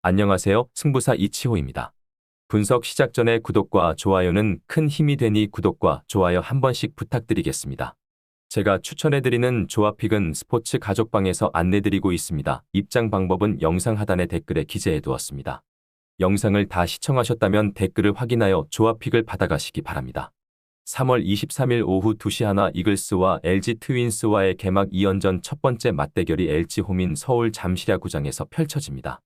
안녕하세요. 승부사 이치호입니다. 분석 시작 전에 구독과 좋아요는 큰 힘이 되니 구독과 좋아요 한 번씩 부탁드리겠습니다. 제가 추천해드리는 조합픽은 스포츠 가족방에서 안내드리고 있습니다. 입장 방법은 영상 하단에 댓글에 기재해 두었습니다. 영상을 다 시청하셨다면 댓글을 확인하여 조합픽을 받아가시기 바랍니다. 3월 23일 오후 2시 하나 이글스와 LG 트윈스와의 개막 2연전 첫 번째 맞대결이 LG 홈인 서울 잠실야구장에서 펼쳐집니다.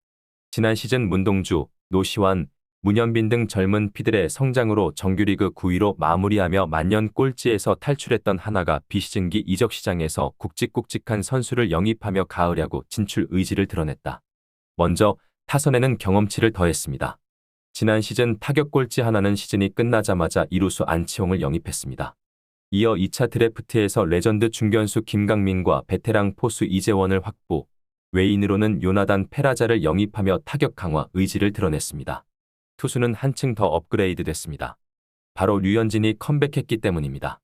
지난 시즌 문동주, 노시환, 문현빈 등 젊은 피들의 성장으로 정규리그 9위로 마무리하며 만년 꼴찌에서 탈출했던 하나가 비시즌기 이적 시장에서 굵직굵직한 선수를 영입하며 가을야구 진출 의지를 드러냈다. 먼저 타선에는 경험치를 더했습니다. 지난 시즌 타격 꼴찌 하나는 시즌이 끝나자마자 이루수 안치홍을 영입했습니다. 이어 2차 드래프트에서 레전드 중견수 김강민과 베테랑 포수 이재원을 확보, 외인으로는 요나단 페라자를 영입하며 타격 강화 의지를 드러냈습니다. 투수는 한층 더 업그레이드 됐습니다. 바로 류현진이 컴백했기 때문입니다.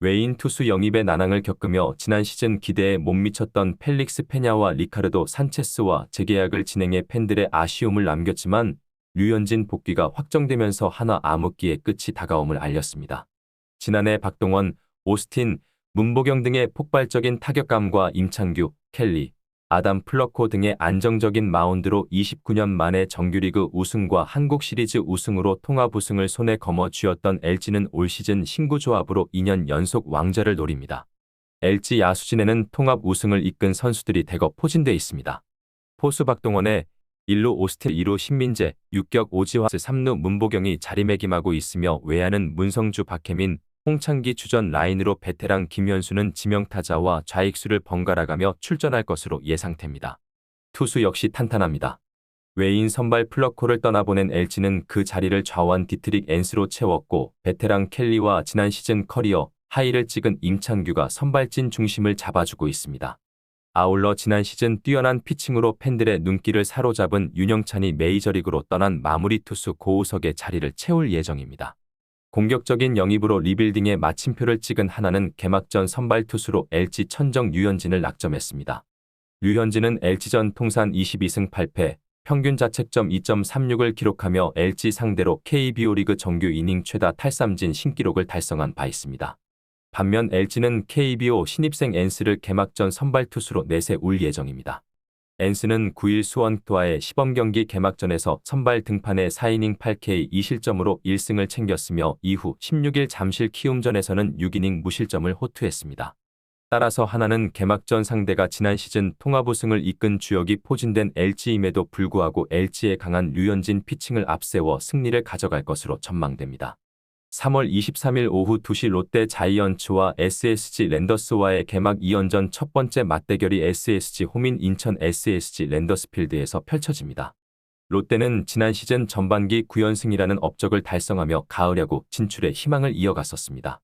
외인 투수 영입의 난항을 겪으며 지난 시즌 기대에 못 미쳤던 펠릭스 페냐와 리카르도 산체스와 재계약을 진행해 팬들의 아쉬움을 남겼지만 류현진 복귀가 확정되면서 하나 암흑기의 끝이 다가옴을 알렸습니다. 지난해 박동원, 오스틴, 문보경 등의 폭발적인 타격감과 임창규, 켈리, 아담 플러코 등의 안정적인 마운드로 29년 만에 정규리그 우승과 한국 시리즈 우승으로 통합 우승을 손에 거머 쥐었던 LG는 올 시즌 신구 조합으로 2년 연속 왕좌를 노립니다. LG 야수진에는 통합 우승을 이끈 선수들이 대거 포진돼 있습니다. 포수 박동원의 1루 오스틸 2루 신민재, 6격 오지화스 3루 문보경이 자리매김하고 있으며 외야는 문성주 박혜민, 홍창기 주전 라인으로 베테랑 김현수는 지명타자와 좌익수를 번갈아가며 출전할 것으로 예상됩니다. 투수 역시 탄탄합니다. 외인 선발 플러코를 떠나보낸 LG는 그 자리를 좌완 디트릭 앤스로 채웠고 베테랑 켈리와 지난 시즌 커리어 하이를 찍은 임창규가 선발진 중심을 잡아주고 있습니다. 아울러 지난 시즌 뛰어난 피칭으로 팬들의 눈길을 사로잡은 윤영찬이 메이저리그로 떠난 마무리 투수 고우석의 자리를 채울 예정입니다. 공격적인 영입으로 리빌딩에 마침표를 찍은 하나는 개막전 선발 투수로 LG 천정 류현진을 낙점했습니다. 류현진은 LG전 통산 22승 8패, 평균 자책점 2.36을 기록하며 LG 상대로 KBO 리그 정규 이닝 최다 탈삼진 신기록을 달성한 바 있습니다. 반면 LG는 KBO 신입생 엔스를 개막전 선발 투수로 내세 울 예정입니다. 엔스는 9일 수원투와의 시범경기 개막전에서 선발 등판에 4이닝 8K 2실점으로 1승을 챙겼으며 이후 16일 잠실 키움전에서는 6이닝 무실점을 호투했습니다. 따라서 하나는 개막전 상대가 지난 시즌 통합 우승을 이끈 주역이 포진된 LG임에도 불구하고 LG의 강한 류현진 피칭을 앞세워 승리를 가져갈 것으로 전망됩니다. 3월 23일 오후 2시 롯데 자이언츠와 SSG 랜더스와의 개막 2연전 첫 번째 맞대결이 SSG 홈인 인천 SSG 랜더스필드에서 펼쳐집니다. 롯데는 지난 시즌 전반기 9연승이라는 업적을 달성하며 가을야구 진출의 희망을 이어갔었습니다.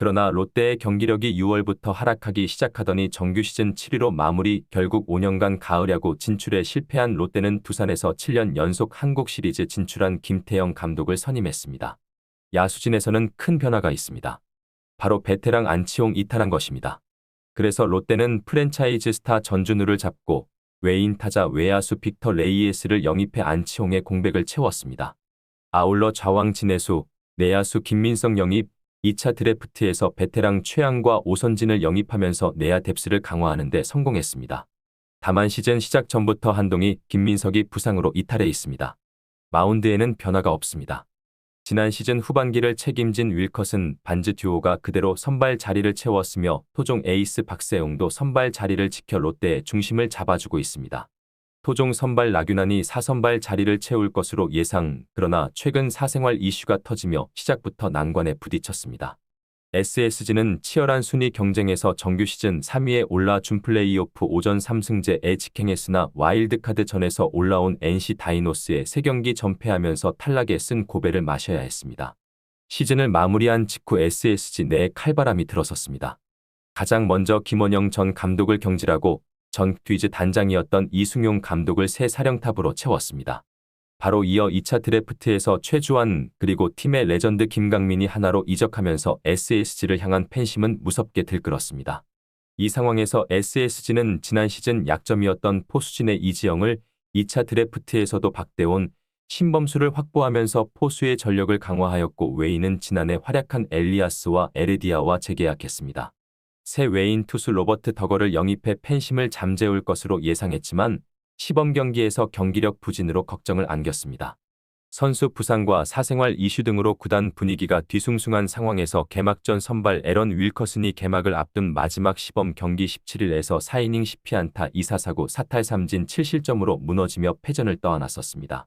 그러나 롯데의 경기력이 6월부터 하락하기 시작하더니 정규 시즌 7위로 마무리 결국 5년간 가을야구 진출에 실패한 롯데는 두산에서 7년 연속 한국 시리즈 진출한 김태형 감독을 선임했습니다. 야수진에서는 큰 변화가 있습니다. 바로 베테랑 안치홍 이탈한 것입니다. 그래서 롯데는 프랜차이즈 스타 전준우를 잡고 외인 타자 외야수 빅터 레이에스를 영입해 안치홍의 공백을 채웠습니다. 아울러 좌왕 진해수, 내야수 김민성 영입, 2차 드래프트에서 베테랑 최양과 오선진을 영입하면서 내야 뎁스를 강화하는 데 성공했습니다. 다만 시즌 시작 전부터 한동희, 김민석이 부상으로 이탈해 있습니다. 마운드에는 변화가 없습니다. 지난 시즌 후반기를 책임진 윌컷은 반즈 듀오가 그대로 선발 자리를 채웠으며 토종 에이스 박세웅도 선발 자리를 지켜 롯데의 중심을 잡아주고 있습니다. 토종 선발 나균환이 4선발 자리를 채울 것으로 예상, 그러나 최근 사생활 이슈가 터지며 시작부터 난관에 부딪혔습니다. SSG는 치열한 순위 경쟁에서 정규 시즌 3위에 올라 준 플레이오프 오전 3승제에 직행했으나 와일드카드 전에서 올라온 NC 다이노스에 3경기 전패하면서 탈락에 쓴 고배를 마셔야 했습니다. 시즌을 마무리한 직후 SSG 내에 칼바람이 들어섰습니다. 가장 먼저 김원영 전 감독을 경질하고 전 뒤즈 단장이었던 이승용 감독을 새 사령탑으로 채웠습니다. 바로 이어 2차 드래프트에서 최주환 그리고 팀의 레전드 김강민이 하나로 이적하면서 SSG를 향한 팬심은 무섭게 들끓었습니다. 이 상황에서 SSG는 지난 시즌 약점이었던 포수진의 이지영을 2차 드래프트에서도 박대원, 신범수를 확보하면서 포수의 전력을 강화하였고 외인은 지난해 활약한 엘리아스와 에르디아와 재계약했습니다. 새 외인 투수 로버트 더거를 영입해 팬심을 잠재울 것으로 예상했지만 시범 경기에서 경기력 부진으로 걱정을 안겼습니다. 선수 부상과 사생활 이슈 등으로 구단 분위기가 뒤숭숭한 상황에서 개막전 선발 에런 윌커슨이 개막을 앞둔 마지막 시범 경기 17일에서 4이닝 10피안타 2사사고 사탈 3진 7실점으로 무너지며 패전을 떠안았었습니다.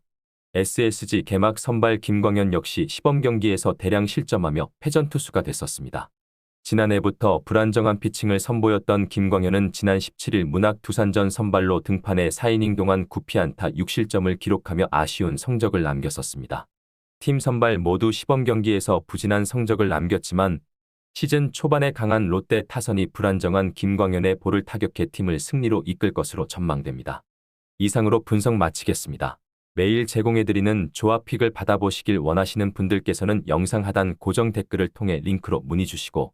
SSG 개막 선발 김광현 역시 시범 경기에서 대량 실점하며 패전 투수가 됐었습니다. 지난해부터 불안정한 피칭을 선보였던 김광현은 지난 17일 문학 두산전 선발로 등판해 4이닝 동안 9피안타 6실점을 기록하며 아쉬운 성적을 남겼었습니다. 팀 선발 모두 시범 경기에서 부진한 성적을 남겼지만 시즌 초반에 강한 롯데 타선이 불안정한 김광현의 볼을 타격해 팀을 승리로 이끌 것으로 전망됩니다. 이상으로 분석 마치겠습니다. 매일 제공해드리는 조합픽을 받아보시길 원하시는 분들께서는 영상 하단 고정 댓글을 통해 링크로 문의 주시고